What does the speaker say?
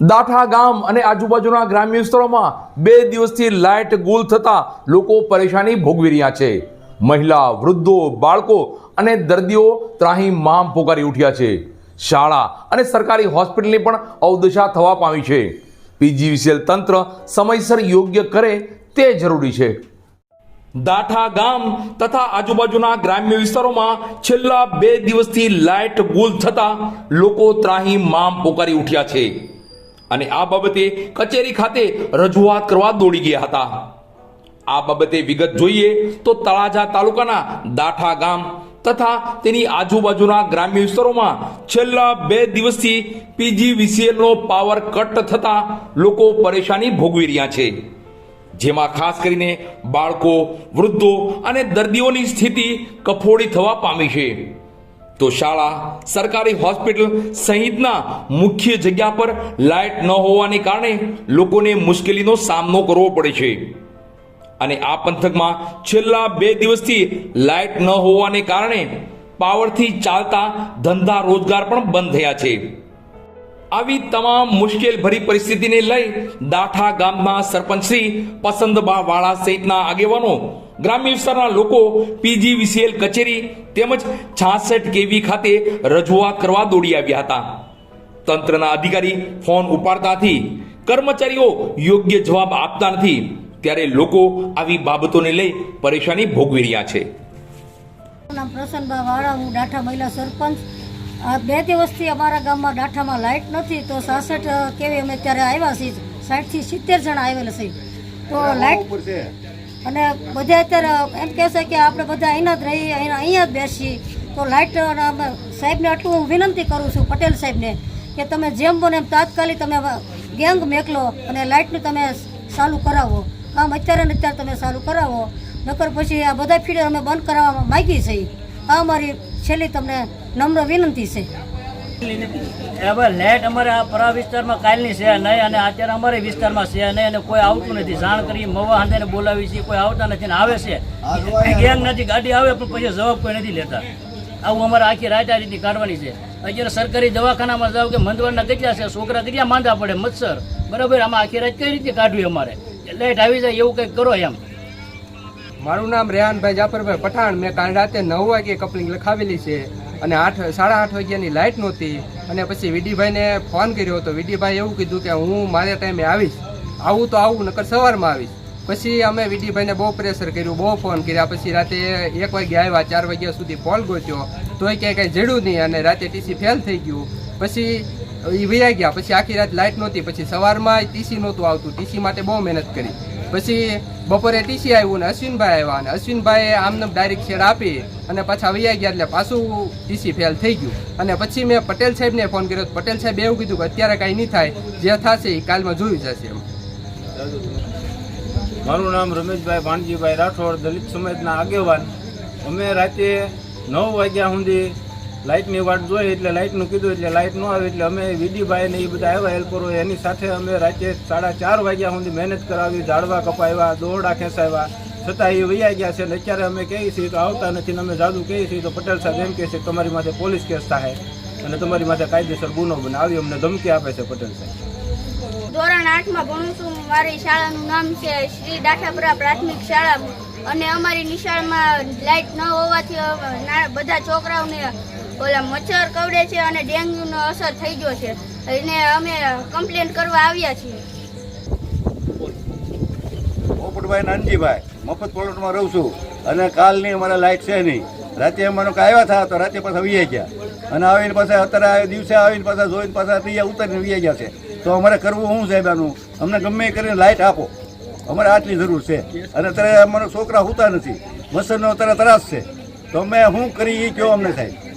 દાઠા ગામ અને આજુબાજુના ગ્રામ્ય વિસ્તારોમાં બે દિવસથી લાઇટ ગુલ થતા લોકો પરેશાની ભોગવી રહ્યા છે. મહિલા, વૃદ્ધો, બાળકો અને દર્દીઓ ત્રાહી મામ પોકારી ઉઠ્યા છે. શાળા અને સરકારી હોસ્પિટલની પણ અવદશા થવા પામી છે. પીજીવીસીએલ તંત્ર સમયસર યોગ્ય કરે તે જરૂરી છે. દાઠા ગામ તથા આજુબાજુના ગ્રામ્ય વિસ્તારોમાં છેલ્લા બે દિવસથી લાઇટ ગુલ થતા લોકો ત્રાહી મામ પોકારી ઉઠ્યા છે. અને આ બાબતે કચેરી ખાતે રજૂઆત કરવા દોડી ગયા હતા. આ બાબતે વિગત જોઈએ તો તળાજા તાલુકાના દાઠા ગામ તથા તેની આજુબાજુના ગ્રામ્ય વિસ્તારોમાં છેલ્લા બે દિવસથી પીજીવીસીએલનો પાવર કટ થતા લોકો પરેશાની ભોગવી રહ્યા છે. જેમાં ખાસ કરીને બાળકો, વૃદ્ધો અને દર્દીઓની સ્થિતિ કફોડી થવા પામી છે. તો શાળા, સરકારી હોસ્પિટલ સહિતના મુખ્ય જગ્યા પર લાઇટ ન હોવાને કારણે લોકોને મુશ્કેલીનો સામનો કરવો પડે છે. અને આ પંથકમાં છેલ્લા બે દિવસથી લાઇટ ન હોવાને કારણે પાવરથી ચાલતા ધંધા રોજગાર પણ બંધ થયા છે. આવી તમામ મુશ્કેલ ભરી પરિસ્થિતિને લઈ દાઠા ગામના સરપંચ શ્રી પસંદબા વાળા સહિતના આગેવાનો ગ્રામ્ય વિસ્તારના લોકો પીજીવીસીએલ કચેરી તેમજ છાસઠ કેવી ખાતે રજૂઆત કરવા દોડી આવ્યા હતા. તંત્રના અધિકારી ફોન ઉપાડતાથી કર્મચારીઓ યોગ્ય જવાબ આપતા નથી ત્યારે લોકો આવી બાબતોને લઈ પરેશાની ભોગવી રહ્યા છે. પ્રસન્નભાઈ વાળા હું ડાઠા મહિલા સરપંચ. આ બે દિવસથી અમારા ગામમાં ડાઠામાં લાઇટ નથી તો સાસઠ કેવી અમે ત્યારે આવ્યા છીએ સાઠથી સિત્તેર જણા આવેલા છીએ. તો લાઇટ અને બધા અત્યારે એમ કહેશે કે આપણે બધા અહીંયા જ રહીએ અહીંયા અહીંયા જ બેસીએ. તો લાઇટ અને સાહેબને આટલું હું વિનંતી કરું છું પટેલ સાહેબને કે તમે જેમ બને એમ તાત્કાલિક તમે ગેંગ મેકલો અને લાઇટનું તમે ચાલુ કરાવો. કામ અત્યારે ને અત્યારે તમે ચાલુ કરાવો. નકર પછી આ બધા ફીડર અમે બંધ કરાવવામાં માગી છીએ આ અમારી છેલ્લી તમને નમ્ર વિનંતી છે. હવે લેટ અમારે આ પરા વિસ્તારમાં કાલની છે નહીં અને અત્યારે અમારે વિસ્તારમાં છે નહીં અને કોઈ આવતું નથી. જાણ કરી મવા હાંધે બોલાવી છે કોઈ આવતા નથી ને આવે છે. ગેંગ નથી ગાડી આવે પણ પછી જવાબ કોઈ નથી લેતા. આવું અમારે આખી રાત આ રીતની કાઢવાની છે. અત્યારે સરકારી દવાખાનામાં જાવ કે મંદવાડના કેટલા છે? છોકરા કેટલા માંદા પડે? મચ્છર. બરાબર આમાં આખી રાત કઈ રીતે કાઢવી અમારે? લાઇટ આવી જાય એવું કંઈક કરો એમ. મારું નામ રેહાનભાઈ જાફરભાઈ પઠાણ. મેં કાલ રાતે નવ વાગે કપલિંગ લખાવેલી છે અને આઠ સાડા આઠ વાગ્યાની લાઇટ નહોતી અને પછી વિડીભાઈને ફોન કર્યો હતો. વીડીભાઈ એવું કીધું કે હું મારે ટાઈમે આવીશ. આવું તો આવું, નકર સવારમાં આવીશ. પછી અમે વિડીભાઈને બહુ પ્રેશર કર્યું, બહુ ફોન કર્યા. પછી રાતે એક વાગે આવ્યા, ચાર વાગ્યા સુધી પોલ ગોત્યો. તોય ક્યાંય કાંઈ જડ્યું નહીં અને રાતે ટીસી ફેલ થઈ ગયું. પછી એ વૈયા ગયા. પછી આખી રાત લાઇટ નહોતી. પછી સવારમાં ટીસી નહોતું આવતું. ટીસી માટે બહુ મહેનત કરી. પછી બપોરે ટીસી આવ્યું ને અશ્વિનભાઈ આવ્યા અને અશ્વિનભાઈએ આમને ડાયરેક્ટ શેર આપી અને પાછા વૈયા ગયા એટલે પાછું ટીસી ફેલ થઈ ગયું. અને પછી મેં પટેલ સાહેબને ફોન કર્યો પટેલ સાહેબ એવું કીધું કે અત્યારે કાંઈ નહીં થાય, જે થશે એ કાલમાં જોયું જશે એમ. મારું નામ રમેશભાઈ ભાણજીભાઈ રાઠોડ, દલિત સમાજના આગેવાન. અમે રાતે નવ વાગ્યા સુધી લાઇટની વાટ જોઈ એટલે લાઇટનું કીધું એટલે લાઇટ ન આવે એટલે અમે વિડીભાઈ ને એ બધા આવ્યા હેલ્પરો એની સાથે અમે રાતે સાડા ચાર વાગ્યા સુધી મહેનત કરાવી, ઝાડવા કપાવ્યા, દોરડા ખેંચાવ્યા. છતાં એ વૈયા ગયા છે અને અત્યારે અમે કહીએ છીએ તો આવતા નથી ને અમે જાદુ કહીએ છીએ. તો પટેલ સાહેબ એમ કહે છે તમારી માથે પોલીસ કેસ થાય અને તમારી માથે કાયદેસર ગુનો બને. આવી અમને ધમકી આપે છે પટેલ સાહેબ. ધોરણ આઠમાં ભણું છું. મારી શાળાનું નામ છે શ્રી ડાઠાપુરા પ્રાથમિક શાળા. અને અમારી નિશાળમાં લાઇટ ન હોવાથી બધા છોકરાઓને ઓલા મચ્છર કવડે છે અને ડેન્ગ્યુનો અસર થઈ ગયો છે. એને અમે કમ્પ્લેન કરવા આવ્યા છીએ. પોપટભાઈ નાનજીભાઈ, મફત પ્લોટમાં રહું છું. અને કાલની અમારે લાઇટ છે નહીં. રાતે અમારો આવ્યા હતા તો રાતે પાછા વીએ ગયા. અને આવીને પાછા અત્યારે દિવસે આવીને પાછા જોઈને પાછા ત્રીજા ઉતરીને વીએ ગયા છે. તો અમારે કરવું શું સાહેબ આનું અમને ગમે કરીને લાઇટ આપો. અમારે આટલી જરૂર છે. અને અત્યારે અમારા છોકરા હોતા નથી. મચ્છરનો અત્યારે ત્રાસ છે. તો અમે શું કરી એ કહો અમને સાહેબ.